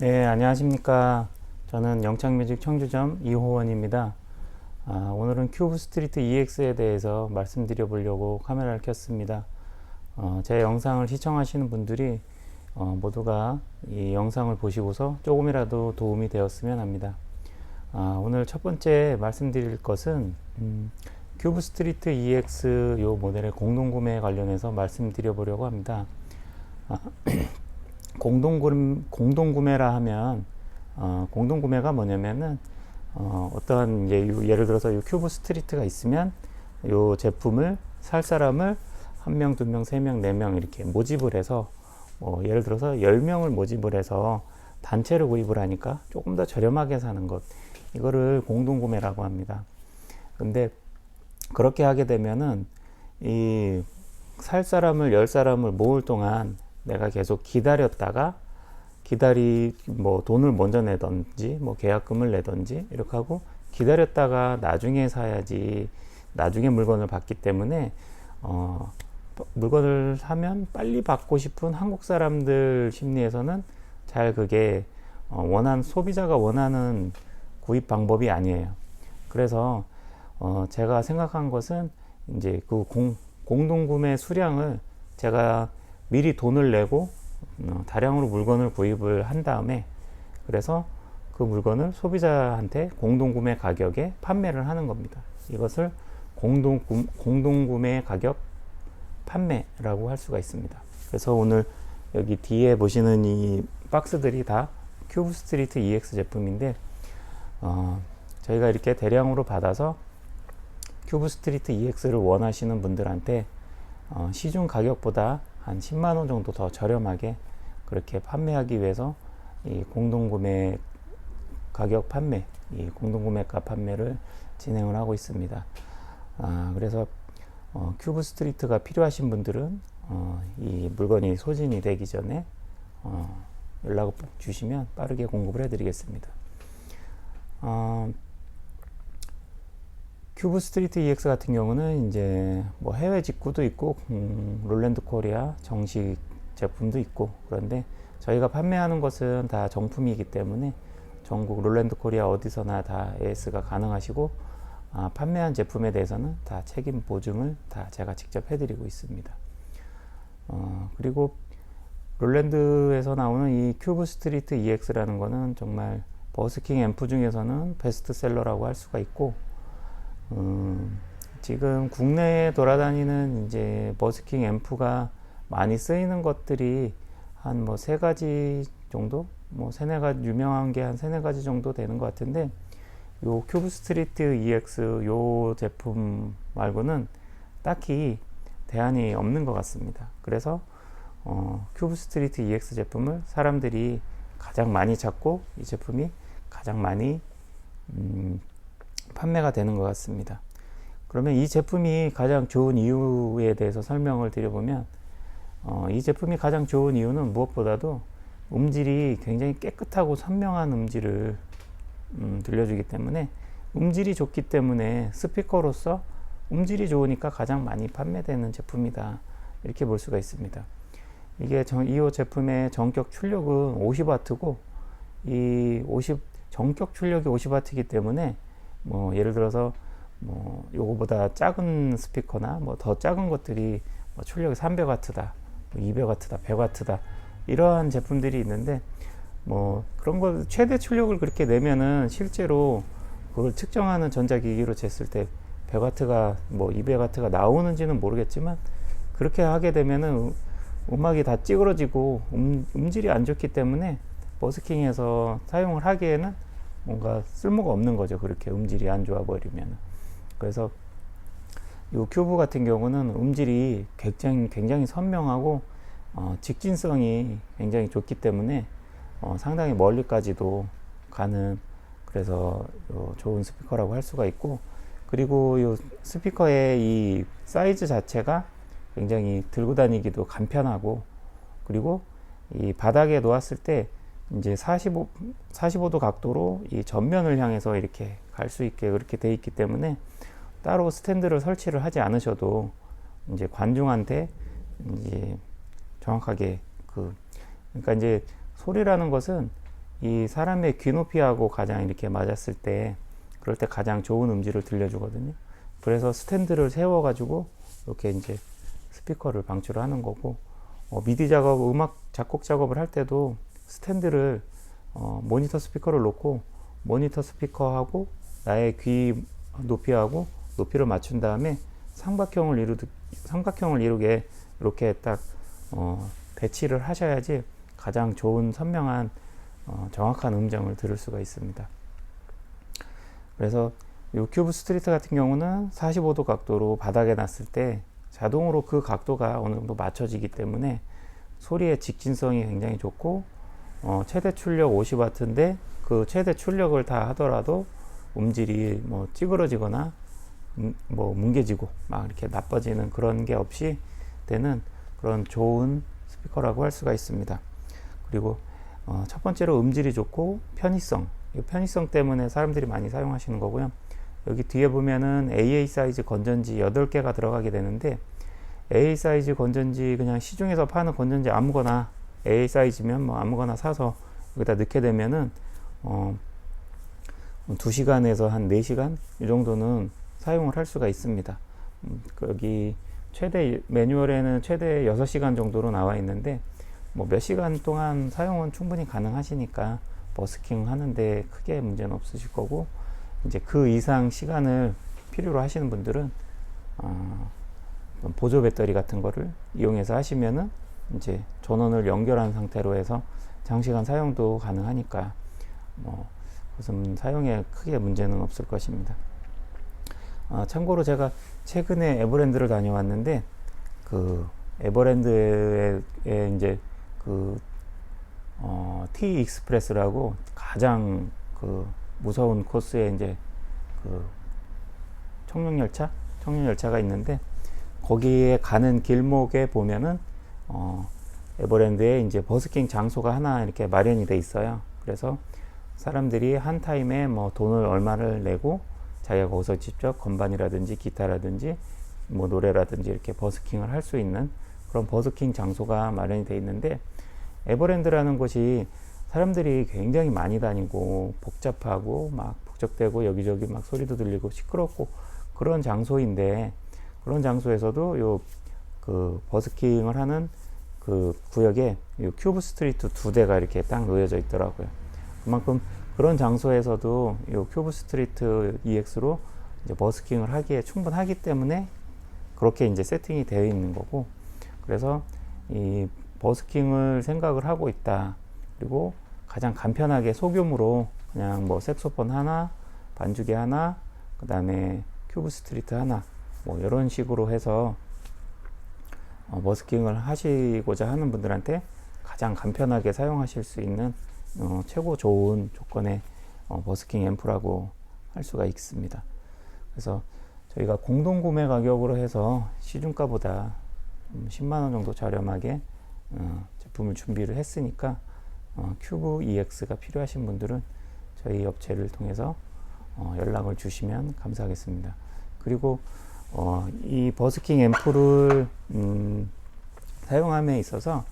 네, 안녕하십니까. 저는 영창뮤직 청주점 이호원입니다. 아, 오늘은 큐브 스트리트 EX에 대해서 말씀드려 보려고 카메라를 켰습니다. 어, 제 영상을 시청하시는 분들이 어, 모두가 이 영상을 보시고서 조금이라도 도움이 되었으면 합니다. 아, 오늘 첫 번째 말씀드릴 것은 음, 큐브 스트리트 EX 요 모델의 공동 구매 관련해서 말씀드려 보려고 합니다. 아, 공동 공동 구매라 하면 어, 공동 구매가 뭐냐면은 어, 어떠한 이제 요- 예를 들어서 요 큐브 스트리트가 있으면 요 제품을 살 사람을 한 명, 두 명, 세 명, 네 명 이렇게 모집을 해서 뭐 예를 들어서 열 명을 모집을 해서 단체로 구입을 하니까 조금 더 저렴하게 사는 것 이거를 공동 구매라고 합니다. 근데 그렇게 하게 되면은 이 살 사람을 열 사람을 모을 동안 내가 계속 기다렸다가 기다리 뭐 돈을 먼저 내던지 뭐 계약금을 내던지 이렇게 하고 기다렸다가 나중에 사야지 나중에 물건을 받기 때문에 어 물건을 사면 빨리 받고 싶은 한국 사람들 심리에서는 잘 그게 어 원하는 소비자가 원하는 구입 방법이 아니에요. 그래서 어 제가 생각한 것은 이제 그 공, 공동 구매 수량을 제가 미리 돈을 내고 어, 다량으로 물건을 구입을 한 다음에 그래서 그 물건을 소비자한테 공동 구매 가격에 판매를 하는 겁니다. 이것을 공동 구, 공동 구매 가격 판매라고 할 수가 있습니다. 그래서 오늘 여기 뒤에 보시는 이 박스들이 다 큐브 스트리트 EX 제품인데 어, 저희가 이렇게 대량으로 받아서 큐브 스트리트 EX를 원하시는 분들한테 어, 시중 가격보다 한 10만 원 정도 더 저렴하게 그렇게 판매하기 위해서 이 공동구매 가격 판매, 이 공동구매가 판매를 진행을 하고 있습니다. 아, 그래서 어, 큐브 스트리트가 필요하신 분들은 어, 이 물건이 소진이 되기 전에 어, 연락을 주시면 빠르게 공급을 해드리겠습니다. 어, 큐브 스트리트 EX 같은 경우는 이제 뭐 해외 직구도 있고 음, 롤랜드 코리아 정식 제품도 있고 그런데 저희가 판매하는 것은 다 정품이기 때문에 전국 롤랜드 코리아 어디서나 다 AS가 가능하시고 아, 판매한 제품에 대해서는 다 책임 보증을 다 제가 직접 해드리고 있습니다. 어, 그리고 롤랜드에서 나오는 이 큐브 스트리트 EX라는 거는 정말 버스킹 앰프 중에서는 베스트셀러라고 할 수가 있고 음, 지금 국내에 돌아다니는 이제 버스킹 앰프가 많이 쓰이는 것들이 한 뭐 세 가지 정도, 뭐 세네 가지 유명한 게 한 세네 가지 정도 되는 것 같은데 요 큐브 스트리트 EX 요 제품 말고는 딱히 대안이 없는 것 같습니다. 그래서 어, 큐브 스트리트 EX 제품을 사람들이 가장 많이 찾고 이 제품이 가장 많이 음, 판매가 되는 것 같습니다. 그러면 이 제품이 가장 좋은 이유에 대해서 설명을 드려보면 어, 이 제품이 가장 좋은 이유는 무엇보다도 음질이 굉장히 깨끗하고 선명한 음질을 음, 들려주기 때문에 음질이 좋기 때문에 스피커로서 음질이 좋으니까 가장 많이 판매되는 제품이다 이렇게 볼 수가 있습니다. 이게 정, 이 제품의 전격 출력은 50와트고 이 50, 전격 출력이 50와트이기 때문에 뭐 예를 들어서 뭐 요거보다 작은 스피커나 뭐 더 작은 것들이 뭐 출력이 300와트다, 뭐 200와트다, 100와트다 이러한 제품들이 있는데 뭐 그런 거 최대 출력을 그렇게 내면은 실제로 그걸 측정하는 전자기기로 쟀을 때 100와트가 뭐 200와트가 나오는지는 모르겠지만 그렇게 하게 되면은 음- 음악이 다 찌그러지고 음, 음질이 안 좋기 때문에 버스킹에서 사용을 하기에는 뭔가 쓸모가 없는 거죠. 그렇게 음질이 안 좋아 버리면. 그래서 이 큐브 같은 경우는 음질이 굉장히, 굉장히 선명하고 어, 직진성이 굉장히 좋기 때문에 어, 상당히 멀리까지도 가는 그래서 요 좋은 스피커라고 할 수가 있고 그리고 이 스피커의 이 사이즈 자체가 굉장히 들고 다니기도 간편하고 그리고 이 바닥에 놓았을 때 이제 45, 45도 각도로 이 전면을 향해서 이렇게 갈 수 있게 그렇게 돼 있기 때문에 따로 스탠드를 설치를 하지 않으셔도 이제 관중한테 이제 정확하게 그 그러니까 이제 소리라는 것은 이 사람의 귀 높이하고 가장 이렇게 맞았을 때 그럴 때 가장 좋은 음질을 들려주거든요. 그래서 스탠드를 세워 가지고 이렇게 이제 스피커를 방출을 하는 거고 어, 미디 작업, 음악 작곡 작업을 할 때도 스탠드를 어, 모니터 스피커를 놓고 모니터 스피커하고 나의 귀 높이하고 높이를 맞춘 다음에 삼각형을 이루 삼각형을 이루게 이렇게 딱 어, 배치를 하셔야지 가장 좋은 선명한 어, 정확한 음정을 들을 수가 있습니다. 그래서 이 큐브 스트리트 같은 경우는 45도 각도로 바닥에 놨을 때 자동으로 그 각도가 어느 정도 맞춰지기 때문에 소리의 직진성이 굉장히 좋고 어, 최대 출력 50W인데 그 최대 출력을 다 하더라도 음질이 뭐 찌그러지거나 음, 뭐 뭉개지고 막 이렇게 나빠지는 그런 게 없이 되는 그런 좋은 스피커라고 할 수가 있습니다. 그리고 어, 첫 번째로 음질이 좋고 편의성. 이 편의성 때문에 사람들이 많이 사용하시는 거고요. 여기 뒤에 보면은 AA 사이즈 건전지 8개가 들어가게 되는데 AA 사이즈 건전지 그냥 시중에서 파는 건전지 아무거나 AA 사이즈면 뭐 아무거나 사서 여기다 넣게 되면은 어 2시간에서 한 4시간 이 정도는 사용을 할 수가 있습니다. 음, 여기 최대 매뉴얼에는 최대 6시간 정도로 나와 있는데 뭐 몇 시간 동안 사용은 충분히 가능하시니까 버스킹 하는데 크게 문제는 없으실 거고 이제 그 이상 시간을 필요로 하시는 분들은 어, 보조 배터리 같은 거를 이용해서 하시면은 이제 전원을 연결한 상태로 해서 장시간 사용도 가능하니까 뭐 무슨 사용에 크게 문제는 없을 것입니다. 아, 참고로 제가 최근에 에버랜드를 다녀왔는데 그 에버랜드에 이제 그 어, T 익스프레스라고 가장 그 무서운 코스에 이제 그 청룡 열차, 청룡 열차가 있는데 거기에 가는 길목에 보면은 어, 에버랜드에 이제 버스킹 장소가 하나 이렇게 마련이 돼 있어요. 그래서 사람들이 한 타임에 뭐 돈을 얼마를 내고 자기가 거기서 직접 건반이라든지 기타라든지 뭐 노래라든지 이렇게 버스킹을 할 수 있는 그런 버스킹 장소가 마련이 돼 있는데 에버랜드라는 곳이 사람들이 굉장히 많이 다니고 복잡하고 막 북적대고 여기저기 막 소리도 들리고 시끄럽고 그런 장소인데 그런 장소에서도 요 그 버스킹을 하는 그 구역에 요 큐브 스트리트 두 대가 이렇게 딱 놓여져 있더라고요. 그만큼 그런 장소에서도 이 큐브 스트리트 EX로 이제 버스킹을 하기에 충분하기 때문에 그렇게 이제 세팅이 되어 있는 거고 그래서 이 버스킹을 생각을 하고 있다 그리고 가장 간편하게 소규모로 그냥 뭐 색소폰 하나 반주기 하나 그 다음에 큐브 스트리트 하나 뭐 이런 식으로 해서 어, 버스킹을 하시고자 하는 분들한테 가장 간편하게 사용하실 수 있는 어, 최고 좋은 조건의 어, 버스킹 앰프라고 할 수가 있습니다. 그래서 저희가 공동 구매 가격으로 해서 시중가보다 10만 원 정도 저렴하게 어, 제품을 준비를 했으니까 어, 큐브 EX가 필요하신 분들은 저희 업체를 통해서 어, 연락을 주시면 감사하겠습니다. 그리고 어, 이 버스킹 앰프를 음, 사용함에 있어서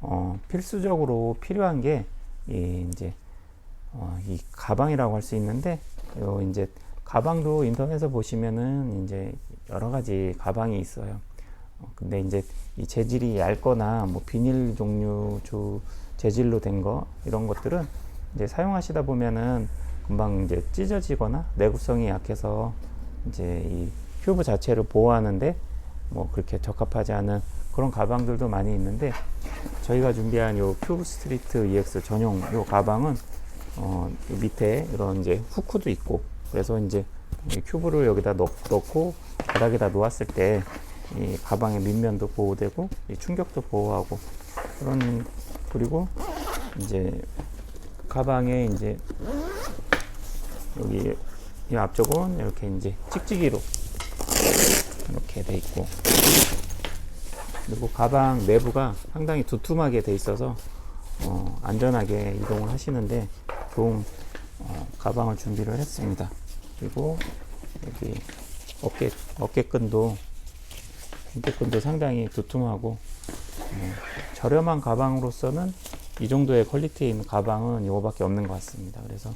어, 필수적으로 필요한 게 이, 이제 어, 이 가방이라고 할 수 있는데 요 이제 가방도 인터넷에 보시면은 이제 여러 가지 가방이 있어요. 어, 근데 이제 이 재질이 얇거나 뭐 비닐 종류 주 재질로 된 거 이런 것들은 이제 사용하시다 보면은 금방 이제 찢어지거나 내구성이 약해서 이제 이 큐브 자체를 보호하는데 뭐 그렇게 적합하지 않은 그런 가방들도 많이 있는데 저희가 준비한 요 큐브 스트리트 EX 전용 요 가방은 어, 이 밑에 이런 이제 후크도 있고 그래서 이제 이 큐브를 여기다 넣, 넣고 바닥에다 놓았을 때 이 가방의 밑면도 보호되고 이 충격도 보호하고 그런 그리고 이제 가방에 이제 여기 이 앞쪽은 이렇게 이제 찍찍이로 이렇게 돼 있고 그리고 가방 내부가 상당히 두툼하게 돼 있어서 어, 안전하게 이동을 하시는데 좋은 어, 가방을 준비를 했습니다. 그리고 여기 어깨 어깨끈도 어깨끈도 상당히 두툼하고 어, 저렴한 가방으로서는 이 정도의 퀄리티 있는 가방은 이거밖에 없는 것 같습니다. 그래서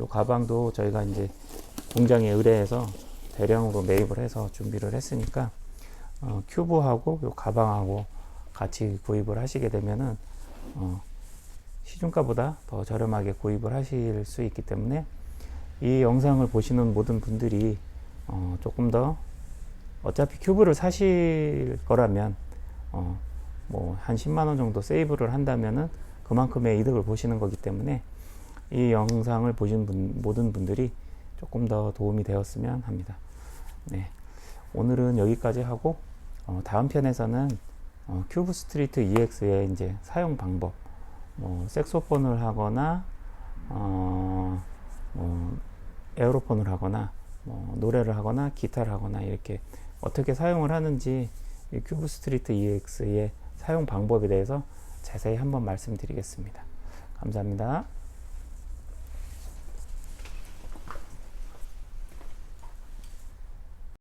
이 가방도 저희가 이제 공장에 의뢰해서 대량으로 매입을 해서 준비를 했으니까 어, 큐브하고 요 가방하고 같이 구입을 하시게 되면은 어, 시중가보다 더 저렴하게 구입을 하실 수 있기 때문에 이 영상을 보시는 모든 분들이 어, 조금 더 어차피 큐브를 사실 거라면 어, 뭐한 10만 원 정도 세이브를 한다면은 그만큼의 이득을 보시는 거기 때문에 이 영상을 보신 분, 모든 분들이 조금 더 도움이 되었으면 합니다. 네. 오늘은 여기까지 하고 어, 다음 편에서는 어, 큐브 스트리트 EX의 이제 사용 방법, 뭐 색소폰을 하거나 어, 뭐 에어로폰을 하거나 뭐 노래를 하거나 기타를 하거나 이렇게 어떻게 사용을 하는지 이 큐브 스트리트 EX의 사용 방법에 대해서 자세히 한번 말씀드리겠습니다. 감사합니다.